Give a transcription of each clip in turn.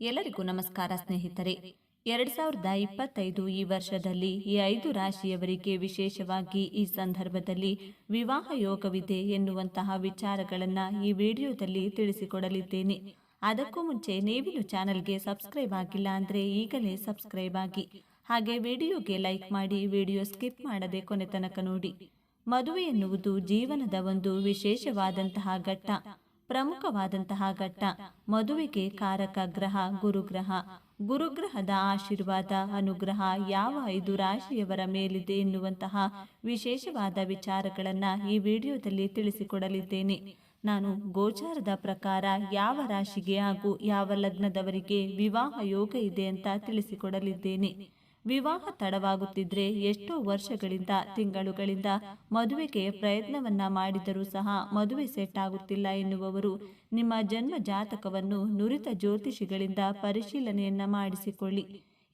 ಎಲ್ಲರಿಗೂ ನಮಸ್ಕಾರ ಸ್ನೇಹಿತರೆ. ಎರಡ್ ಸಾವಿರದ ಇಪ್ಪತ್ತೈದು ಈ ವರ್ಷದಲ್ಲಿ ಈ ಐದು ರಾಶಿಯವರಿಗೆ ವಿಶೇಷವಾಗಿ ಈ ಸಂದರ್ಭದಲ್ಲಿ ವಿವಾಹ ಯೋಗವಿದೆ ಎನ್ನುವಂತಹ ವಿಚಾರಗಳನ್ನು ಈ ವಿಡಿಯೋದಲ್ಲಿ ತಿಳಿಸಿಕೊಡಲಿದ್ದೇನೆ. ಅದಕ್ಕೂ ಮುಂಚೆ ನೀವಿನ ಚಾನಲ್ಗೆ ಸಬ್ಸ್ಕ್ರೈಬ್ ಆಗಿಲ್ಲ ಅಂದರೆ ಈಗಲೇ ಸಬ್ಸ್ಕ್ರೈಬ್ ಆಗಿ. ಹಾಗೆ ವಿಡಿಯೋಗೆ ಲೈಕ್ ಮಾಡಿ ವಿಡಿಯೋ ಸ್ಕಿಪ್ ಮಾಡದೆ ಕೊನೆ ತನಕ ನೋಡಿ. ಮದುವೆ ಎನ್ನುವುದು ಜೀವನದ ಒಂದು ವಿಶೇಷವಾದಂತಹ ಘಟ್ಟ. ಪ್ರಮುಖವಾದಂತಹ ಘಟ್ಟ. ಮದುವೆಗೆ ಕಾರಕ ಗ್ರಹ, ಗುರುಗ್ರಹ. ಗುರುಗ್ರಹದ ಆಶೀರ್ವಾದ, ಅನುಗ್ರಹ ಯಾವ ಐದು ರಾಶಿಯವರ ಮೇಲಿದೆ ಎನ್ನುವಂತಹ ವಿಶೇಷವಾದ ವಿಚಾರಗಳನ್ನು ಈ ವಿಡಿಯೋದಲ್ಲಿ ತಿಳಿಸಿಕೊಡಲಿದ್ದೇನೆ. ನಾನು ಗೋಚಾರದ ಪ್ರಕಾರ ಯಾವ ರಾಶಿಗೆ ಹಾಗೂ ಯಾವ ಲಗ್ನದವರಿಗೆ ವಿವಾಹ ಯೋಗ ಇದೆ ಅಂತ ತಿಳಿಸಿಕೊಡಲಿದ್ದೇನೆ. ವಿವಾಹ ತಡವಾಗುತ್ತಿದ್ರೆ ಎಷ್ಟೋ ವರ್ಷಗಳಿಂದ, ತಿಂಗಳುಗಳಿಂದ ಮದುವೆಗೆ ಪ್ರಯತ್ನವನ್ನ ಮಾಡಿದರೂ ಸಹ ಮದುವೆ ಸೆಟ್ ಆಗುತ್ತಿಲ್ಲ ಎನ್ನುವವರು ನಿಮ್ಮ ಜನ್ಮ ಜಾತಕವನ್ನು ನುರಿತ ಜ್ಯೋತಿಷಿಗಳಿಂದ ಪರಿಶೀಲನೆಯನ್ನ ಮಾಡಿಸಿಕೊಳ್ಳಿ.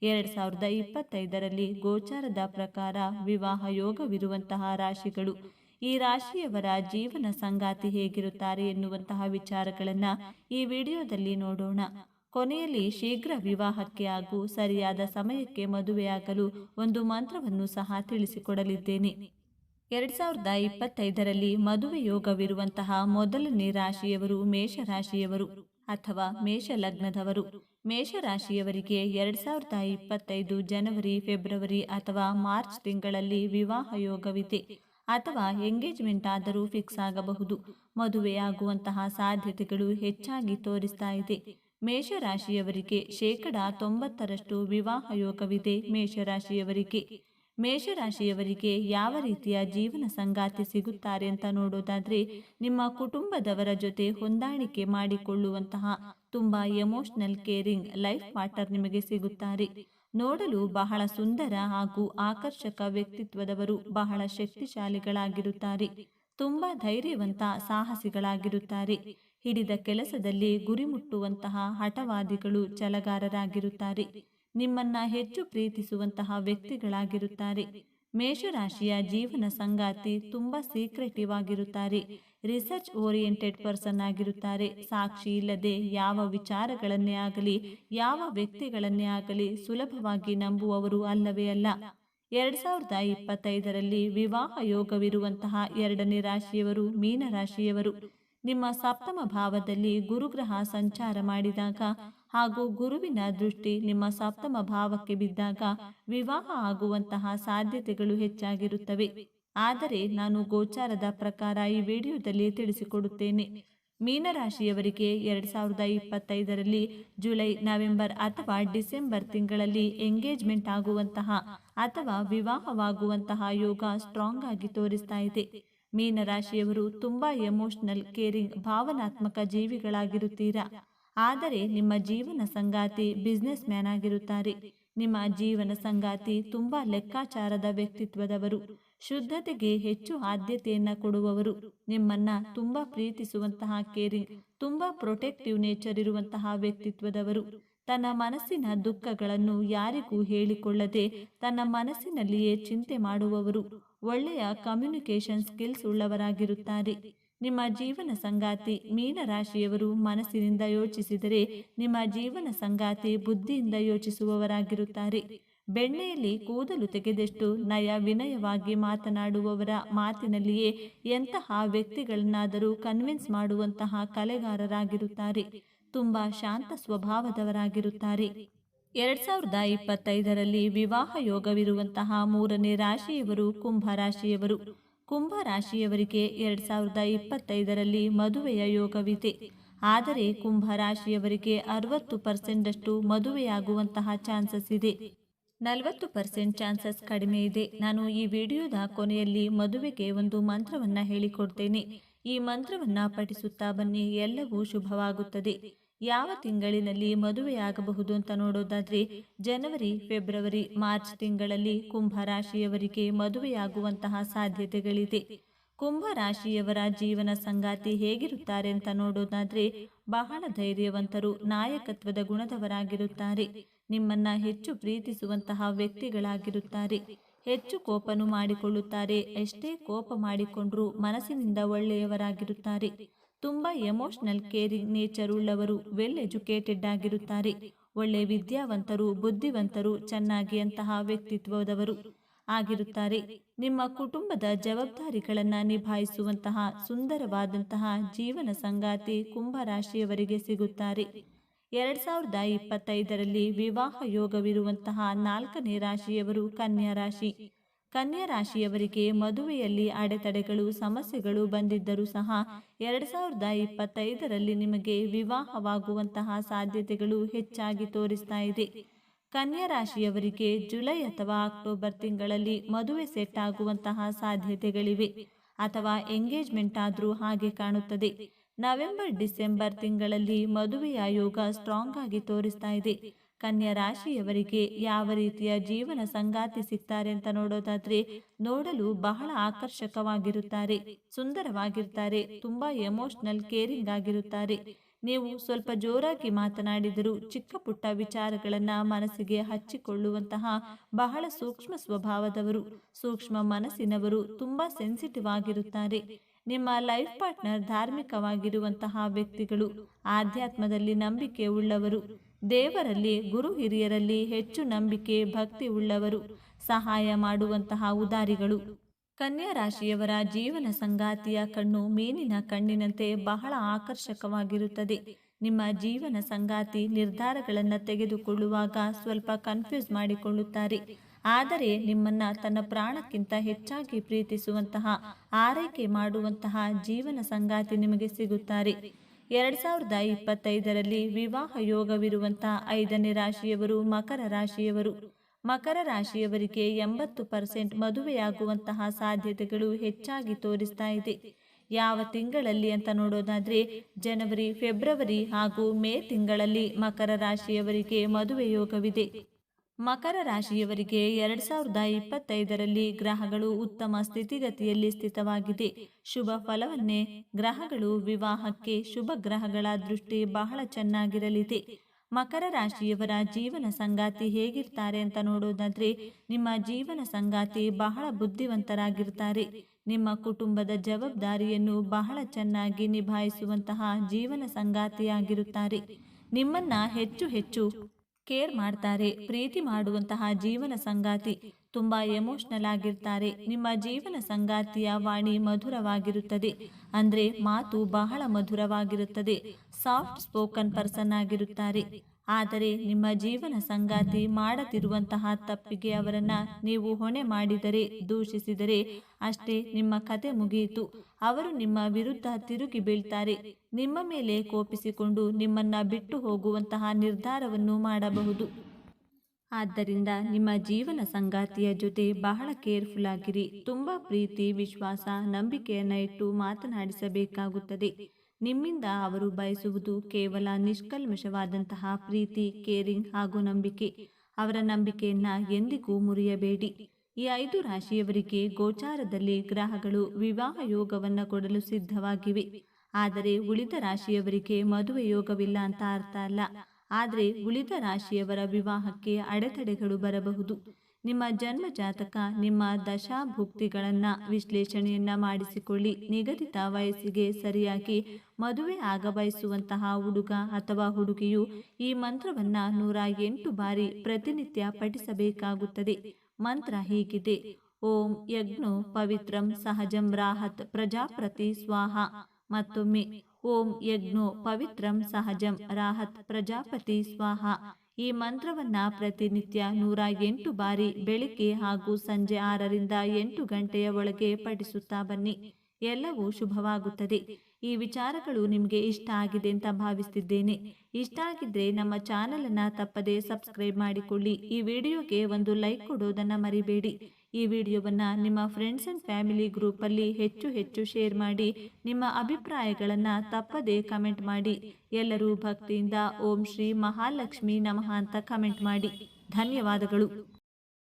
ಎರಡ್ ಸಾವಿರದ ಇಪ್ಪತ್ತೈದರಲ್ಲಿ ಗೋಚಾರದ ಪ್ರಕಾರ ವಿವಾಹ ಯೋಗವಿರುವಂತಹ ರಾಶಿಗಳು. ಈ ರಾಶಿಯವರ ಜೀವನ ಸಂಗಾತಿ ಹೇಗಿರುತ್ತಾರೆ ಎನ್ನುವಂತಹ ವಿಚಾರಗಳನ್ನ ಈ ವಿಡಿಯೋದಲ್ಲಿ ನೋಡೋಣ. ಕೊನೆಯಲ್ಲಿ ಶೀಘ್ರ ವಿವಾಹಕ್ಕೆ ಹಾಗೂ ಸರಿಯಾದ ಸಮಯಕ್ಕೆ ಮದುವೆಯಾಗಲು ಒಂದು ಮಂತ್ರವನ್ನು ಸಹ ತಿಳಿಸಿಕೊಡಲಿದ್ದೇನೆ. ಎರಡ್ ಸಾವಿರದ ಇಪ್ಪತ್ತೈದರಲ್ಲಿ ಮದುವೆ ಯೋಗವಿರುವಂತಹ ಮೊದಲನೇ ರಾಶಿಯವರು ಮೇಷರಾಶಿಯವರು ಅಥವಾ ಮೇಷ ಲಗ್ನದವರು ಮೇಷರಾಶಿಯವರಿಗೆ ಎರಡ್ ಸಾವಿರದ ಇಪ್ಪತ್ತೈದು ಜನವರಿ, ಫೆಬ್ರವರಿ ಅಥವಾ ಮಾರ್ಚ್ ತಿಂಗಳಲ್ಲಿ ವಿವಾಹ ಯೋಗವಿದೆ ಅಥವಾ ಎಂಗೇಜ್ಮೆಂಟ್ ಆದರೂ ಫಿಕ್ಸ್ ಆಗಬಹುದು. ಮದುವೆಯಾಗುವಂತಹ ಸಾಧ್ಯತೆಗಳು ಹೆಚ್ಚಾಗಿ ತೋರಿಸ್ತಾ ಇದೆ. ಮೇಷರಾಶಿಯವರಿಗೆ ಶೇಕಡ ತೊಂಬತ್ತರಷ್ಟು ವಿವಾಹ ಯೋಗವಿದೆ. ಮೇಷರಾಶಿಯವರಿಗೆ ಮೇಷರಾಶಿಯವರಿಗೆ ಯಾವ ರೀತಿಯ ಜೀವನ ಸಂಗಾತಿ ಸಿಗುತ್ತಾರೆ ಅಂತ ನೋಡೋದಾದ್ರೆ, ನಿಮ್ಮ ಕುಟುಂಬದವರ ಜೊತೆ ಹೊಂದಾಣಿಕೆ ಮಾಡಿಕೊಳ್ಳುವಂತಹ ತುಂಬಾ ಎಮೋಷನಲ್ ಕೇರಿಂಗ್ ಲೈಫ್ ಪಾರ್ಟ್ನರ್ ನಿಮಗೆ ಸಿಗುತ್ತಾರೆ. ನೋಡಲು ಬಹಳ ಸುಂದರ ಹಾಗೂ ಆಕರ್ಷಕ ವ್ಯಕ್ತಿತ್ವದವರು ಬಹಳ ಶಕ್ತಿಶಾಲಿಗಳಾಗಿರುತ್ತಾರೆ. ತುಂಬಾ ಧೈರ್ಯವಂತ ಸಾಹಸಿಗಳಾಗಿರುತ್ತಾರೆ. ಹಿಡಿದ ಕೆಲಸದಲ್ಲಿ ಗುರಿ ಮುಟ್ಟುವಂತಹ ಹಠವಾದಿಗಳು ಛಲಗಾರರಾಗಿರುತ್ತಾರೆ. ನಿಮ್ಮನ್ನ ಹೆಚ್ಚು ಪ್ರೀತಿಸುವಂತಹ ವ್ಯಕ್ತಿಗಳಾಗಿರುತ್ತಾರೆ. ಮೇಷರಾಶಿಯ ಜೀವನ ಸಂಗಾತಿ ತುಂಬಾ ಸೀಕ್ರೆಟಿವ್ ಆಗಿರುತ್ತಾರೆ. ರಿಸರ್ಚ್ ಓರಿಯೆಂಟೆಡ್ ಪರ್ಸನ್ ಆಗಿರುತ್ತಾರೆ. ಸಾಕ್ಷಿ ಇಲ್ಲದೆ ಯಾವ ವಿಚಾರಗಳನ್ನೇ ಆಗಲಿ, ಯಾವ ವ್ಯಕ್ತಿಗಳನ್ನೇ ಆಗಲಿ ಸುಲಭವಾಗಿ ನಂಬುವವರು ಅಲ್ಲವೇ ಅಲ್ಲ. ಎರಡ್ ಸಾವಿರದ ಇಪ್ಪತ್ತೈದರಲ್ಲಿ ವಿವಾಹ ಯೋಗವಿರುವಂತಹ ಎರಡನೇ ರಾಶಿಯವರು ಮೀನರಾಶಿಯವರು. ನಿಮ್ಮ ಸಪ್ತಮ ಭಾವದಲ್ಲಿ ಗುರುಗ್ರಹ ಸಂಚಾರ ಮಾಡಿದಾಗ ಹಾಗೂ ಗುರುವಿನ ದೃಷ್ಟಿ ನಿಮ್ಮ ಸಪ್ತಮ ಭಾವಕ್ಕೆ ಬಿದ್ದಾಗ ವಿವಾಹ ಆಗುವಂತಹ ಸಾಧ್ಯತೆಗಳು ಹೆಚ್ಚಾಗಿರುತ್ತವೆ. ಆದರೆ ನಾನು ಗೋಚಾರದ ಪ್ರಕಾರ ಈ ವಿಡಿಯೋದಲ್ಲಿ ತಿಳಿಸಿಕೊಡುತ್ತೇನೆ. ಮೀನರಾಶಿಯವರಿಗೆ ಎರಡ್ ಸಾವಿರದ ಇಪ್ಪತ್ತೈದರಲ್ಲಿ ಜುಲೈ, ನವೆಂಬರ್ ಅಥವಾ ಡಿಸೆಂಬರ್ ತಿಂಗಳಲ್ಲಿ ಎಂಗೇಜ್ಮೆಂಟ್ ಆಗುವಂತಹ ಅಥವಾ ವಿವಾಹವಾಗುವಂತಹ ಯೋಗ ಸ್ಟ್ರಾಂಗ್ ಆಗಿ ತೋರಿಸ್ತಾ ಇದೆ. ಮೀನರಾಶಿಯವರು ತುಂಬಾ ಎಮೋಷನಲ್ ಕೇರಿಂಗ್ ಭಾವನಾತ್ಮಕ ಜೀವಿಗಳಾಗಿರುತ್ತೀರಾ? ಆದರೆ ನಿಮ್ಮ ಜೀವನ ಸಂಗಾತಿ ಬಿಸ್ನೆಸ್ ಮ್ಯಾನ್ ಆಗಿರುತ್ತಾರೆ. ನಿಮ್ಮ ಜೀವನ ಸಂಗಾತಿ ತುಂಬಾ ಲೆಕ್ಕಾಚಾರದ ವ್ಯಕ್ತಿತ್ವದವರು. ಶುದ್ಧತೆಗೆ ಹೆಚ್ಚು ಆದ್ಯತೆಯನ್ನ ಕೊಡುವವರು. ನಿಮ್ಮನ್ನ ತುಂಬಾ ಪ್ರೀತಿಸುವಂತಹ ಕೇರಿಂಗ್ ತುಂಬಾ ಪ್ರೊಟೆಕ್ಟಿವ್ ನೇಚರ್ ಇರುವಂತಹ ವ್ಯಕ್ತಿತ್ವದವರು. ತನ್ನ ಮನಸ್ಸಿನ ದುಃಖಗಳನ್ನು ಯಾರಿಗೂ ಹೇಳಿಕೊಳ್ಳದೆ ತನ್ನ ಮನಸ್ಸಿನಲ್ಲಿಯೇ ಚಿಂತೆ ಮಾಡುವವರು. ಒಳ್ಳೆಯ ಕಮ್ಯುನಿಕೇಷನ್ ಸ್ಕಿಲ್ಸ್ ಉಳ್ಳವರಾಗಿರುತ್ತಾರೆ. ನಿಮ್ಮ ಜೀವನ ಸಂಗಾತಿ ಮೀನರಾಶಿಯವರು ಮನಸ್ಸಿನಿಂದ ಯೋಚಿಸಿದರೆ ನಿಮ್ಮ ಜೀವನ ಸಂಗಾತಿ ಬುದ್ಧಿಯಿಂದ ಯೋಚಿಸುವವರಾಗಿರುತ್ತಾರೆ. ಬೆಣ್ಣೆಯಲ್ಲಿ ಕೂದಲು ತೆಗೆದಷ್ಟು ನಯ ವಿನಯವಾಗಿ ಮಾತನಾಡುವವರ ಮಾತಿನಲ್ಲಿಯೇ ಎಂತಹ ವ್ಯಕ್ತಿಗಳನ್ನಾದರೂ ಕನ್ವಿನ್ಸ್ ಮಾಡುವಂತಹ ಕಲೆಗಾರರಾಗಿರುತ್ತಾರೆ. ತುಂಬಾ ಶಾಂತ ಸ್ವಭಾವದವರಾಗಿರುತ್ತಾರೆ. ಎರಡ್ ಸಾವಿರದ ಇಪ್ಪತ್ತೈದರಲ್ಲಿ ವಿವಾಹ ಯೋಗವಿರುವಂತಹ ಮೂರನೇ ರಾಶಿಯವರು ಕುಂಭ ರಾಶಿಯವರು ಕುಂಭ ರಾಶಿಯವರಿಗೆ ಎರಡ್ ಸಾವಿರದ ಇಪ್ಪತ್ತೈದರಲ್ಲಿ ಮದುವೆಯ ಯೋಗವಿದೆ. ಆದರೆ ಕುಂಭ ರಾಶಿಯವರಿಗೆ ಅರವತ್ತು ಪರ್ಸೆಂಟಷ್ಟು ಮದುವೆಯಾಗುವಂತಹ ಚಾನ್ಸಸ್ ಇದೆ. ನಲವತ್ತು ಪರ್ಸೆಂಟ್ ಚಾನ್ಸಸ್ ಕಡಿಮೆ ಇದೆ. ನಾನು ಈ ವಿಡಿಯೋದ ಕೊನೆಯಲ್ಲಿ ಮದುವೆಗೆ ಒಂದು ಮಂತ್ರವನ್ನ ಹೇಳಿಕೊಡ್ತೇನೆ. ಈ ಮಂತ್ರವನ್ನ ಪಠಿಸುತ್ತಾ ಬನ್ನಿ. ಎಲ್ಲವೂ ಶುಭವಾಗುತ್ತದೆ. ಯಾವ ತಿಂಗಳಿನಲ್ಲಿ ಮದುವೆಯಾಗಬಹುದು ಅಂತ ನೋಡೋದಾದ್ರೆ ಜನವರಿ, ಫೆಬ್ರವರಿ, ಮಾರ್ಚ್ ತಿಂಗಳಲ್ಲಿ ಕುಂಭ ರಾಶಿಯವರಿಗೆ ಮದುವೆಯಾಗುವಂತಹ ಸಾಧ್ಯತೆಗಳಿದೆ. ಕುಂಭ ರಾಶಿಯವರ ಜೀವನ ಸಂಗಾತಿ ಹೇಗಿರುತ್ತಾರೆ ಅಂತ ನೋಡೋದಾದ್ರೆ ಬಹಳ ಧೈರ್ಯವಂತರು, ನಾಯಕತ್ವದ ಗುಣದವರಾಗಿರುತ್ತಾರೆ. ನಿಮ್ಮನ್ನ ಹೆಚ್ಚು ಪ್ರೀತಿಸುವಂತಹ ವ್ಯಕ್ತಿಗಳಾಗಿರುತ್ತಾರೆ. ಹೆಚ್ಚು ಕೋಪನು ಮಾಡಿಕೊಳ್ಳುತ್ತಾರೆ, ಎಷ್ಟೇ ಕೋಪ ಮಾಡಿಕೊಂಡ್ರೂ ಮನಸ್ಸಿನಿಂದ ಒಳ್ಳೆಯವರಾಗಿರುತ್ತಾರೆ. ತುಂಬ ಎಮೋಷನಲ್ ಕೇರಿಂಗ್ ನೇಚರ್ ಉಳ್ಳವರು ವೆಲ್ ಎಜುಕೇಟೆಡ್ ಆಗಿರುತ್ತಾರೆ. ಒಳ್ಳೆ ವಿದ್ಯಾವಂತರು, ಬುದ್ಧಿವಂತರು ಚೆನ್ನಾಗಿ ಅಂತಹ ವ್ಯಕ್ತಿತ್ವದವರು ಆಗಿರುತ್ತಾರೆ. ನಿಮ್ಮ ಕುಟುಂಬದ ಜವಾಬ್ದಾರಿಗಳನ್ನು ನಿಭಾಯಿಸುವಂತಹ ಸುಂದರವಾದಂತಹ ಜೀವನ ಸಂಗಾತಿ ಕುಂಭರಾಶಿಯವರಿಗೆ ಸಿಗುತ್ತಾರೆ. ಎರಡ್ ಸಾವಿರದ ಇಪ್ಪತ್ತೈದರಲ್ಲಿ ವಿವಾಹ ಯೋಗವಿರುವಂತಹ ನಾಲ್ಕನೇ ರಾಶಿಯವರು ಕನ್ಯಾ ರಾಶಿ. ಕನ್ಯಾ ರಾಶಿಯವರಿಗೆ ಮದುವೆಯಲ್ಲಿ ಅಡೆತಡೆಗಳು, ಸಮಸ್ಯೆಗಳು ಬಂದಿದ್ದರೂ ಸಹ ಎರಡ್ ಸಾವಿರದ ಇಪ್ಪತ್ತೈದರಲ್ಲಿ ನಿಮಗೆ ವಿವಾಹವಾಗುವಂತಹ ಸಾಧ್ಯತೆಗಳು ಹೆಚ್ಚಾಗಿ ತೋರಿಸ್ತಾ ಇದೆ. ಕನ್ಯಾ ರಾಶಿಯವರಿಗೆ ಜುಲೈ ಅಥವಾ ಅಕ್ಟೋಬರ್ ತಿಂಗಳಲ್ಲಿ ಮದುವೆ ಸೆಟ್ ಆಗುವಂತಹ ಸಾಧ್ಯತೆಗಳಿವೆ. ಅಥವಾ ಎಂಗೇಜ್ಮೆಂಟ್ ಆದರೂ ಹಾಗೆ ಕಾಣುತ್ತದೆ. ನವೆಂಬರ್ ಡಿಸೆಂಬರ್ ತಿಂಗಳಲ್ಲಿ ಮದುವೆಯ ಯೋಗ ಸ್ಟ್ರಾಂಗ್ ಆಗಿ ತೋರಿಸ್ತಾ ಇದೆ. ಕನ್ಯಾ ರಾಶಿಯವರಿಗೆ ಯಾವ ರೀತಿಯ ಜೀವನ ಸಂಗಾತಿ ಸಿಗ್ತಾರೆ ಅಂತ ನೋಡೋದಾದ್ರೆ ನೋಡಲು ಬಹಳ ಆಕರ್ಷಕವಾಗಿರುತ್ತಾರೆ, ಸುಂದರವಾಗಿರ್ತಾರೆ, ತುಂಬಾ ಎಮೋಷನಲ್ ಕೇರಿಂಗ್ ಆಗಿರುತ್ತಾರೆ. ನೀವು ಸ್ವಲ್ಪ ಜೋರಾಗಿ ಮಾತನಾಡಿದರೂ ಚಿಕ್ಕ ಪುಟ್ಟ ವಿಚಾರಗಳನ್ನ ಮನಸ್ಸಿಗೆ ಹಚ್ಚಿಕೊಳ್ಳುವಂತಹ ಬಹಳ ಸೂಕ್ಷ್ಮ ಸ್ವಭಾವದವರು, ಸೂಕ್ಷ್ಮ ಮನಸ್ಸಿನವರು ತುಂಬಾ ಸೆನ್ಸಿಟಿವ್ ಆಗಿರುತ್ತಾರೆ. ನಿಮ್ಮ ಲೈಫ್ ಪಾರ್ಟ್ನರ್ ಧಾರ್ಮಿಕವಾಗಿರುವಂತಹ ವ್ಯಕ್ತಿಗಳು, ಆಧ್ಯಾತ್ಮದಲ್ಲಿ ನಂಬಿಕೆ ಉಳ್ಳವರು ದೇವರಲ್ಲಿ, ಗುರು ಹಿರಿಯರಲ್ಲಿ ಹೆಚ್ಚು ನಂಬಿಕೆ, ಭಕ್ತಿ ಉಳ್ಳವರು. ಸಹಾಯ ಮಾಡುವಂತಹ ಉದಾರಿಗಳು. ಕನ್ಯಾ ರಾಶಿಯವರ ಜೀವನ ಸಂಗಾತಿಯ ಕಣ್ಣು ಮೀನಿನ ಕಣ್ಣಿನಂತೆ ಬಹಳ ಆಕರ್ಷಕವಾಗಿರುತ್ತದೆ. ನಿಮ್ಮ ಜೀವನ ಸಂಗಾತಿ ನಿರ್ಧಾರಗಳನ್ನು ತೆಗೆದುಕೊಳ್ಳುವಾಗ ಸ್ವಲ್ಪ ಕನ್ಫ್ಯೂಸ್ ಮಾಡಿಕೊಳ್ಳುತ್ತಾರೆ. ಆದರೆ ನಿಮ್ಮನ್ನ ತನ್ನ ಪ್ರಾಣಕ್ಕಿಂತ ಹೆಚ್ಚಾಗಿ ಪ್ರೀತಿಸುವಂತಹ, ಆರೈಕೆ ಮಾಡುವಂತಹ ಜೀವನ ಸಂಗಾತಿ ನಿಮಗೆ ಸಿಗುತ್ತಾರೆ. ಎರಡ್ ಸಾವಿರದ ಇಪ್ಪತ್ತೈದರಲ್ಲಿ ವಿವಾಹ ಯೋಗವಿರುವಂತಹ ಐದನೇ ರಾಶಿಯವರು ಮಕರ ರಾಶಿಯವರು. ಮಕರ ರಾಶಿಯವರಿಗೆ ಎಂಬತ್ತು ಪರ್ಸೆಂಟ್ ಮದುವೆಯಾಗುವಂತಹ ಸಾಧ್ಯತೆಗಳು ಹೆಚ್ಚಾಗಿ ತೋರಿಸ್ತಾ ಇದೆ. ಯಾವ ತಿಂಗಳಲ್ಲಿ ಅಂತ ನೋಡೋದಾದ್ರೆ ಜನವರಿ, ಫೆಬ್ರವರಿ ಹಾಗೂ ಮೇ ತಿಂಗಳಲ್ಲಿ ಮಕರ ರಾಶಿಯವರಿಗೆ ಮದುವೆ ಯೋಗವಿದೆ ಮಕರ ರಾಶಿಯವರಿಗೆ ಎರಡ್ ಸಾವಿರದ ಇಪ್ಪತ್ತೈದರಲ್ಲಿ ಗ್ರಹಗಳು ಉತ್ತಮ ಸ್ಥಿತಿಗತಿಯಲ್ಲಿ ಸ್ಥಿತವಾಗಿದೆ. ಶುಭ ಫಲವನ್ನೇ ಗ್ರಹಗಳು ವಿವಾಹಕ್ಕೆ ಶುಭ ಗ್ರಹಗಳ ದೃಷ್ಟಿ ಬಹಳ ಚೆನ್ನಾಗಿರಲಿದೆ. ಮಕರ ರಾಶಿಯವರ ಜೀವನ ಸಂಗಾತಿ ಹೇಗಿರ್ತಾರೆ ಅಂತ ನೋಡೋದಾದ್ರೆ, ನಿಮ್ಮ ಜೀವನ ಸಂಗಾತಿ ಬಹಳ ಬುದ್ಧಿವಂತರಾಗಿರ್ತಾರೆ. ನಿಮ್ಮ ಕುಟುಂಬದ ಜವಾಬ್ದಾರಿಯನ್ನು ಬಹಳ ಚೆನ್ನಾಗಿ ನಿಭಾಯಿಸುವಂತಹ ಜೀವನ ಸಂಗಾತಿಯಾಗಿರುತ್ತಾರೆ. ನಿಮ್ಮನ್ನ ಹೆಚ್ಚು ಹೆಚ್ಚು ಕೇರ್ ಮಾಡ್ತಾರೆ. ಪ್ರೀತಿ ಮಾಡುವಂತಹ ಜೀವನ ಸಂಗಾತಿ ತುಂಬಾ ಎಮೋಷನಲ್ ಆಗಿರ್ತಾರೆ. ನಿಮ್ಮ ಜೀವನ ಸಂಗಾತಿಯ ವಾಣಿ ಮಧುರವಾಗಿರುತ್ತದೆ. ಅಂದ್ರೆ ಮಾತು ಬಹಳ ಮಧುರವಾಗಿರುತ್ತದೆ. ಸಾಫ್ಟ್ ಸ್ಪೋಕನ್ ಪರ್ಸನ್ ಆಗಿರುತ್ತಾರೆ. ಆದರೆ ನಿಮ್ಮ ಜೀವನ ಸಂಗಾತಿ ಮಾಡದಿರುವಂತಹ ತಪ್ಪಿಗೆ ಅವರನ್ನ ನೀವು ಹೊಣೆ ಮಾಡಿದರೆ, ದೂಷಿಸಿದರೆ ಅಷ್ಟೇ ನಿಮ್ಮ ಕತೆ ಮುಗಿಯಿತು. ಅವರು ನಿಮ್ಮ ವಿರುದ್ಧ ತಿರುಗಿ ಬೀಳ್ತಾರೆ. ನಿಮ್ಮ ಮೇಲೆ ಕೋಪಿಸಿಕೊಂಡು ನಿಮ್ಮನ್ನ ಬಿಟ್ಟು ಹೋಗುವಂತಹ ನಿರ್ಧಾರವನ್ನು ಮಾಡಬಹುದು. ಆದ್ದರಿಂದ ನಿಮ್ಮ ಜೀವನ ಸಂಗಾತಿಯ ಜೊತೆ ಬಹಳ ಕೇರ್ಫುಲ್ ಆಗಿರಿ. ತುಂಬಾ ಪ್ರೀತಿ, ವಿಶ್ವಾಸ, ನಂಬಿಕೆಯನ್ನ ಇಟ್ಟು ಮಾತನಾಡಿಸಬೇಕಾಗುತ್ತದೆ. ನಿಮ್ಮಿಂದ ಅವರು ಬಯಸುವುದು ಕೇವಲ ನಿಷ್ಕಲ್ಮಶವಾದಂತಹ ಪ್ರೀತಿ, ಕೇರಿಂಗ್ ಹಾಗೂ ನಂಬಿಕೆ. ಅವರ ನಂಬಿಕೆಯನ್ನ ಎಂದಿಗೂ ಮುರಿಯಬೇಡಿ. ಈ ಐದು ರಾಶಿಯವರಿಗೆ ಗೋಚಾರದಲ್ಲಿ ಗ್ರಹಗಳು ವಿವಾಹ ಯೋಗವನ್ನು ಕೊಡಲು ಸಿದ್ಧವಾಗಿವೆ. ಆದರೆ ಉಳಿದ ರಾಶಿಯವರಿಗೆ ಮದುವೆ ಯೋಗವಿಲ್ಲ ಅಂತ ಅರ್ಥ ಅಲ್ಲ. ಆದರೆ ಉಳಿದ ರಾಶಿಯವರ ವಿವಾಹಕ್ಕೆ ಅಡೆತಡೆಗಳು ಬರಬಹುದು. ನಿಮ್ಮ ಜನ್ಮ ಜಾತಕ ನಿಮ್ಮ ದಶಾಭುಕ್ತಿಗಳನ್ನು ವಿಶ್ಲೇಷಣೆಯನ್ನ ಮಾಡಿಸಿಕೊಳ್ಳಿ. ನಿಗದಿತ ವಯಸ್ಸಿಗೆ ಸರಿಯಾಗಿ ಮದುವೆ ಆಗಬಯಸುವಂತಹ ಹುಡುಗ ಅಥವಾ ಹುಡುಗಿಯು ಈ ಮಂತ್ರವನ್ನ ನೂರ ಎಂಟು ಬಾರಿ ಪ್ರತಿನಿತ್ಯ ಪಠಿಸಬೇಕಾಗುತ್ತದೆ. ಮಂತ್ರ ಹೀಗಿದೆ. ಓಂ ಯಜ್ಞೋ ಪವಿತ್ರಂ ಸಹಜಂ ರಾಹತ್ ಪ್ರಜಾಪ್ರತಿ ಸ್ವಾಹ. ಮತ್ತೊಮ್ಮೆ, ಓಂ ಯಜ್ಞೋ ಪವಿತ್ರಂ ಸಹಜಂ ರಾಹತ್ ಪ್ರಜಾಪತಿ ಸ್ವಾಹ. ಈ ಮಂತ್ರವನ್ನ ಪ್ರತಿನಿತ್ಯ ನೂರ ಎಂಟು ಬಾರಿ ಬೆಳಿಗ್ಗೆ ಹಾಗೂ ಸಂಜೆ ಆರರಿಂದ ಎಂಟು ಗಂಟೆಯ ಒಳಗೆ ಪಠಿಸುತ್ತಾ ಬನ್ನಿ. ಎಲ್ಲವೂ ಶುಭವಾಗುತ್ತದೆ. ಈ ವಿಚಾರಗಳು ನಿಮಗೆ ಇಷ್ಟ ಆಗಿದೆ ಅಂತ ಭಾವಿಸ್ತಿದ್ದೇನೆ. ಇಷ್ಟ ಆಗಿದ್ರೆ ನಮ್ಮ ಚಾನೆಲ್ ಅನ್ನ ತಪ್ಪದೆ ಸಬ್ಸ್ಕ್ರೈಬ್ ಮಾಡಿಕೊಳ್ಳಿ. ಈ ವಿಡಿಯೋಗೆ ಒಂದು ಲೈಕ್ ಕೊಡೋದನ್ನ ಮರಿಬೇಡಿ. ಈ ವಿಡಿಯೋವನ್ನು ನಿಮ್ಮ ಫ್ರೆಂಡ್ಸ್ ಆ್ಯಂಡ್ ಫ್ಯಾಮಿಲಿ ಗ್ರೂಪಲ್ಲಿ ಹೆಚ್ಚು ಹೆಚ್ಚು ಶೇರ್ ಮಾಡಿ, ನಿಮ್ಮ ಅಭಿಪ್ರಾಯಗಳನ್ನು ತಪ್ಪದೆ ಕಮೆಂಟ್ ಮಾಡಿ. ಎಲ್ಲರೂ ಭಕ್ತಿಯಿಂದ ಓಂ ಶ್ರೀ ಮಹಾಲಕ್ಷ್ಮಿ ನಮಃ ಅಂತ ಕಮೆಂಟ್ ಮಾಡಿ. ಧನ್ಯವಾದಗಳು.